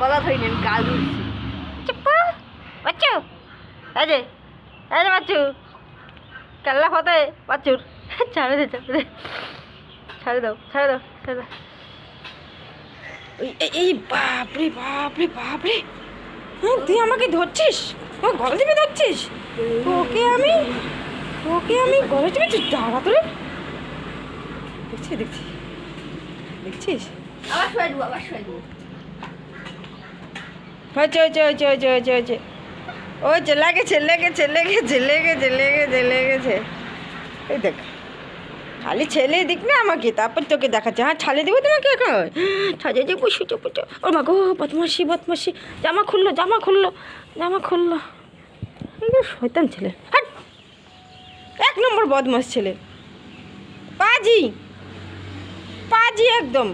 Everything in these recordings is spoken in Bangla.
গলা ধরিনি আমি গাল ধরছি। চুপ বাচ্চু। এই যে এই যে বাচ্চু। কেল্লা ফতে বাচ্চুর ছাড়ে দে ছাড়ে দে। ছাড়ে দাও ছাড়ে দাও ছাড়ে দাও। এই- এই বাপরে বাপরে বাপরে। হ্যাঁ তুই আমাকে ধরছিস? ও গলা টিপে ধরছিস? ওকে আমি ওকে আমি গলা টিপে তুই দাঁড়া তোরে। দেখছি দেখছি দেখছিস? আবার শুয়ে দেবো আবার শুয়ে দেবো। হয়েছে হয়েছে হয়েছে হয়েছে হয়েছে হয়েছে হয়েছে লেগেছে লেগেছে লেগেছে লেগেছে লেগেছে লেগেছে। এই দেখ, খালি ছেলে দিক না আমাকে, তারপর তোকে দেখাচ্ছে। হ্যাঁ ছালে দেবো তোমাকে এখন? ছাজে যে পুষু চুপু ওর মা গো বদমাসি বদমাসি জামা খুললো জামা খুললো জামা খুললো। শয়তান ছেলে। হাট! এক নম্বর বদমাস ছেলে। পাজি। পাজি একদম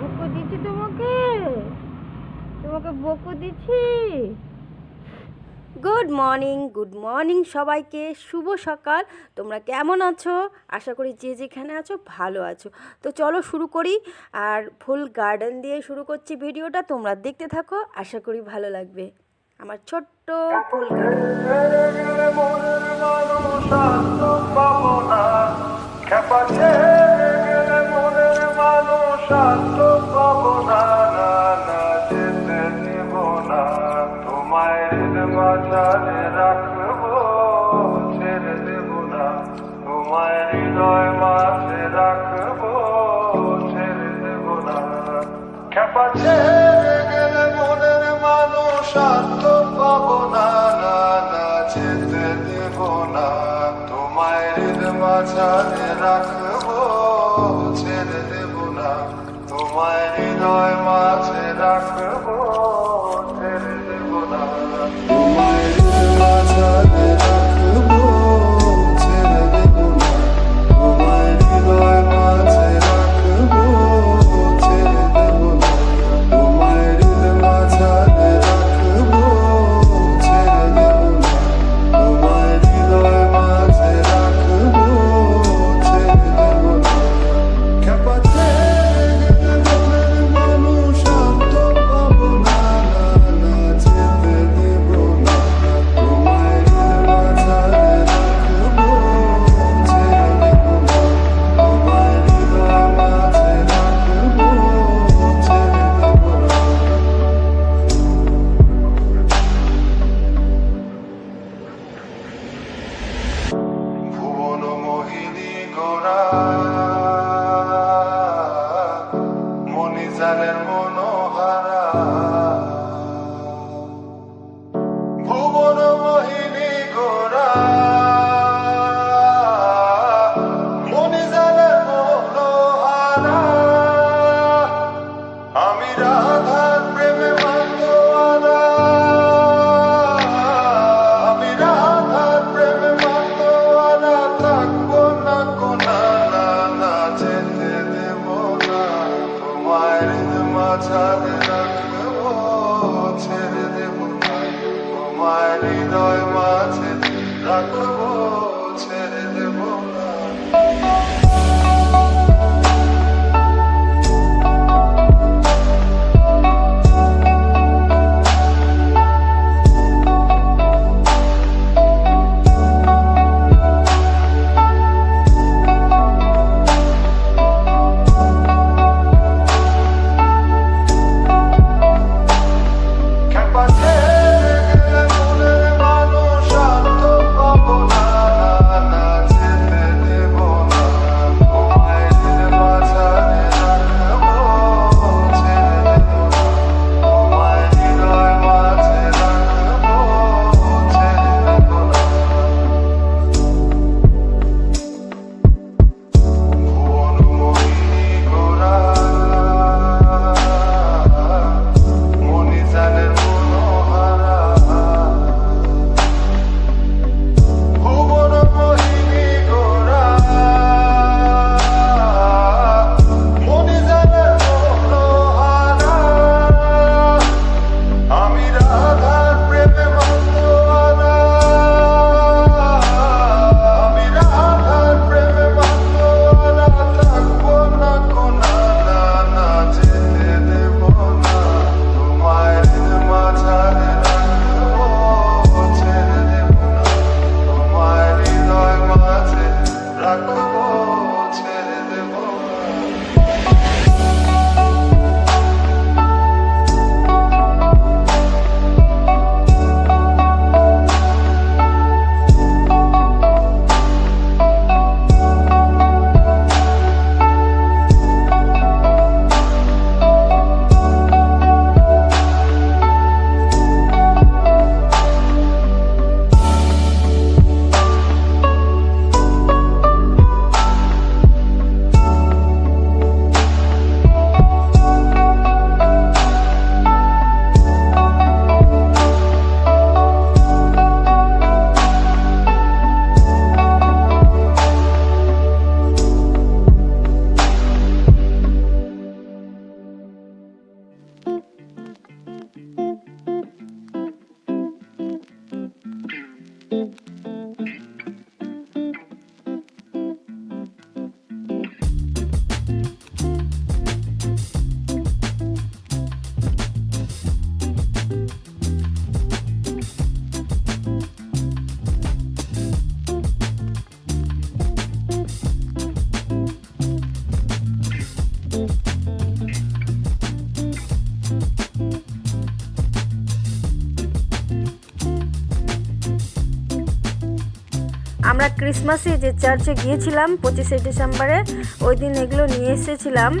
বকু দিচ্ছি তোমাকে তোমাকে বকু দিচ্ছি। গুড মর্নিং গুড মর্নিং সবাইকে। শুভ সকাল। তোমরা কেমন আছো? আশা করি যে যেখানে আছো, ভালো আছো। তো চলো শুরু করি। আর ফুল গার্ডেন দিয়ে শুরু করছি ভিডিওটা। তোমরা দেখতে থাকো, আশা করি ভালো লাগবে। আমার ছোট্ট ফুল গার্ডেন। ছেড়ে মানুষ আত্ম পাবো না না না যেতে দেব না। তোমায় রাখব ক্রিসমাসে যে চার্চে গিয়েছিলাম, পঁচিশে ডিসেম্বরে, ওই দিন এগুলো নিয়ে এসেছিলাম।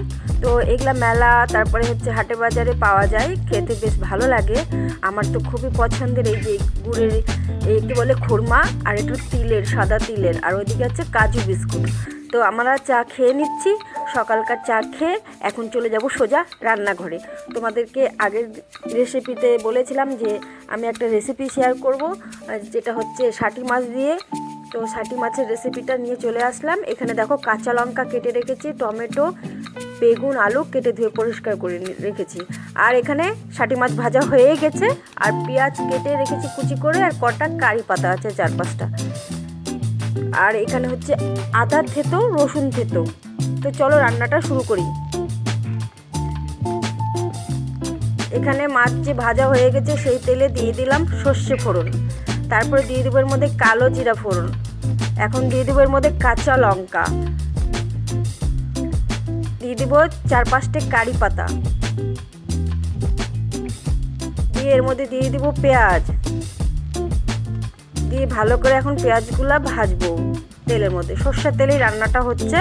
তো এগুলা মেলা, তারপরে হচ্ছে হাটে বাজারে পাওয়া যায়, খেতে বেশ ভালো লাগে। আমার তো খুবই পছন্দের এই যে গুড়ের, এই কী বলে, খুরমা, আর একটু তিলের, সাদা তিলের, আর ওইদিকে হচ্ছে কাজু বিস্কুট। তো আমরা চা খেয়ে নিচ্ছি, সকালকার চা খেয়ে এখন চলে যাব সোজা রান্নাঘরে। তোমাদেরকে আগের রেসিপিতে বলেছিলাম যে, আমি একটা রেসিপি শেয়ার করব যেটা হচ্ছে ষাটি মাছ দিয়ে তো ষাটি মাছের রেসিপিটা নিয়ে চলে আসলাম। এখানে দেখো কাঁচা লঙ্কা কেটে রেখেছি, টমেটো, বেগুন, আলু কেটে ধুয়ে পরিষ্কার করে রেখেছি। আর এখানে ষাটি মাছ ভাজা হয়ে গেছে, আর পেঁয়াজ কেটে রেখেছি কুচি করে, আর কটা কারি পাতা আছে চার পাঁচটা। আর এখানে হচ্ছে আদা থেতো, রসুন থেতো। তো চলো রান্নাটা শুরু করি। এখানে মাছ যে ভাজা হয়ে গেছে, সেই তেলে দিয়ে দিলাম সর্ষে ফোড়ন। তারপরে দিয়ে দেবো এর মধ্যে কালো জিরা ফোড়ন। এখন দিয়ে দেবো এর মধ্যে কাঁচা লঙ্কা। দিয়ে দেবো চার পাঁচটে কারি পাতা। দিয়ে এর মধ্যে দিয়ে দেবো পেঁয়াজ। দিয়ে ভালো করে এখন পেঁয়াজগুলা ভাজবো তেলের মধ্যে। সর্ষের তেলেই রান্নাটা হচ্ছে।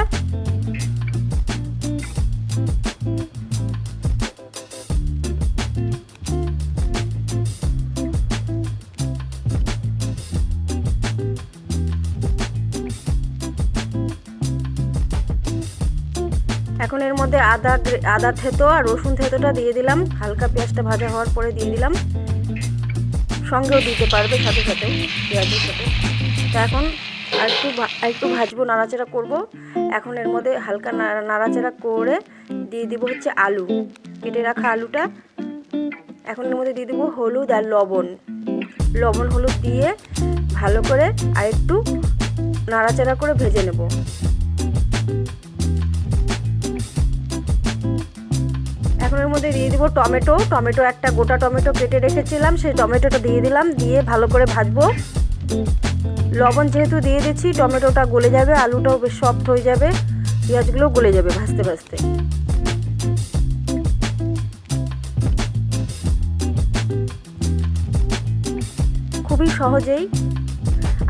এখন এর মধ্যে আদা আদা থেতো আর রসুন থেতোটা দিয়ে দিলাম। হালকা পেঁয়াজটা ভাজা হওয়ার পরে দিয়ে দিলাম। সঙ্গেও দিতে পারবে সাথে সাথে, পেঁয়াজের সাথে। তা এখন আর একটু একটু ভাজবো, নাড়াচাড়া করব। এখন এর মধ্যে হালকা নাড়া- নাড়াচাড়া করে দিয়ে দিব হচ্ছে আলু। কেটে রাখা আলুটা। এখন এর মধ্যে দিয়ে দেবো হলুদ আর লবণ। লবণ, হলুদ দিয়ে ভালো করে আর একটু নাড়াচাড়া করে ভেজে নেব। এর মধ্যে দিয়ে দিব টমেটো। টমেটো একটা গোটা টমেটো কেটে রেখেছিলাম, সেই টমেটোটা দিয়ে দিলাম, দিয়ে ভালো করে ভাজবো। লবণ যেহেতু দিয়ে দিচ্ছি, টমেটোটা গলে যাবে, আলুটাও বেশ সফট হয়ে যাবে পেঁয়াজগুলো গলে যাবে ভাজতে ভাজতে। খুবই সহজেই।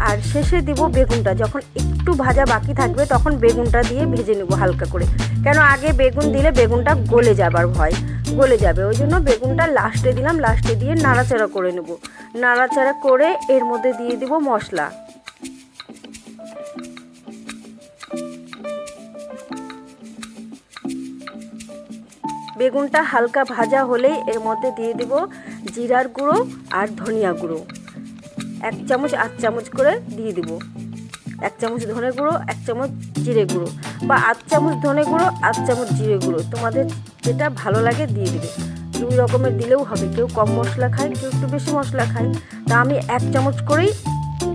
আর শেষে দিব বেগুনটা, যখন একটু ভাজা বাকি থাকবে, তখন বেগুনটা দিয়ে ভেজে নেব হালকা করে। কেন আগে বেগুন দিলে বেগুনটা গলে যাবার ভয়, গলে যাবে। ওই জন্য বেগুনটা লাস্টে দিলাম, লাস্টে দিয়ে নাড়াচাড়া করে নেব। নাড়াচাড়া করে এর মধ্যে দিয়ে দিব মশলা। বেগুনটা হালকা ভাজা হলেই এর মধ্যে দিয়ে দিব জিরার গুঁড়ো আর ধনিয়া গুঁড়ো। এক চামচ, আধ চামচ করে দিয়ে দিব। এক চামচ ধনে গুঁড়ো, এক চামচ জিরে গুঁড়ো বা আধ চামচ ধনে গুঁড়ো, আধ চামচ জিরে গুঁড়ো। তোমাদের যেটা ভালো লাগে দিয়ে দিবে। দুই রকমের দিলেও হবে। কেউ কম মশলা খায়, কেউ একটু বেশি মশলা খায়। তা আমি এক চামচ করেই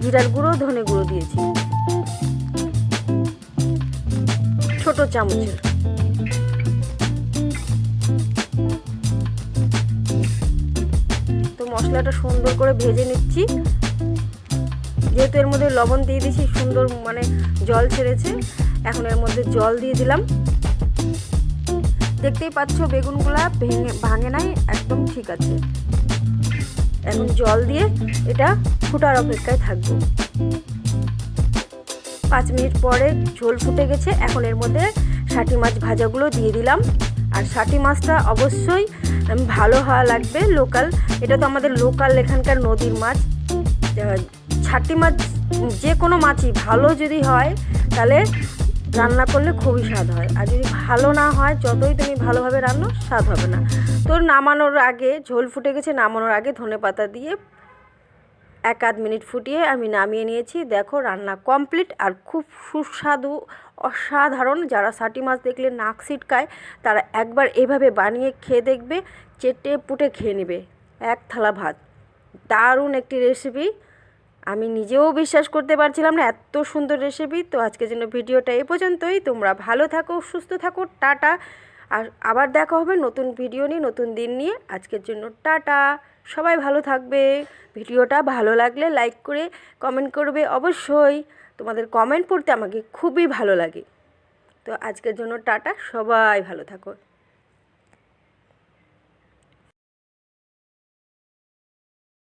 জিরার গুঁড়ো, ধনে গুঁড়ো দিয়েছি। ছোট চামচের। তো মশলাটা সুন্দর করে ভেজে নিচ্ছি। যেহেতু এর মধ্যে লবণ দিয়ে দিয়েছি, সুন্দর মানে জল ছেড়েছে। এখন এর মধ্যে জল দিয়ে দিলাম। দেখতেই পাচ্ছ বেগুনগুলা ভেঙে ভাঙে নাই, একদম ঠিক আছে। এখন জল দিয়ে এটা ফুটার অপেক্ষায় থাকব। পাঁচ মিনিট পরে ঝোল ফুটে গেছে, এখন এর মধ্যে ষাটি মাছ ভাজাগুলো দিয়ে দিলাম। আর ষাটি মাছটা অবশ্যই ভালো হওয়া লাগবে লোকাল। এটা তো আমাদের লোকাল এখানকার নদীর মাছ। ছাটি মাছ যে কোনো মাছই ভালো যদি হয়, তাহলে রান্না করলে খুবই স্বাদ হয়। আর যদি ভালো না হয়, যতই তুমি ভালোভাবে রান্নো, স্বাদ হবে না। তো নামানোর আগে, ঝোল ফুটে গেছে, নামানোর আগে ধনে পাতা দিয়ে এক আধ মিনিট ফুটিয়ে আমি নামিয়ে নিয়েছি। দেখো, রান্না কমপ্লিট। আর খুব সুস্বাদু, অসাধারণ যারা সাটি মাছ দেখলে নাক ছিটকায়, তারা একবার এভাবে বানিয়ে খেয়ে দেখবে, চেটে পুটে খেয়ে নেবে। এক থালা ভাত। দারুণ একটি রেসিপি আমি নিজেও বিশ্বাস করতে পারছিলাম না এত সুন্দর রেসিপি তো আজকের জন্য ভিডিওটা এই পর্যন্তই। তোমরা ভালো থাকো, সুস্থ থাকো, টাটা। আর আবার দেখা হবে নতুন ভিডিও নিয়ে, নতুন দিন নিয়ে। আজকের জন্য টাটা। সবাই ভালো থাকবে। ভিডিওটা ভালো লাগলে লাইক করে কমেন্ট করবে অবশ্যই। তোমাদের কমেন্ট পড়তে আমাকে খুবই ভালো লাগে। তো আজকের জন্য টাটা। সবাই ভালো থাকো।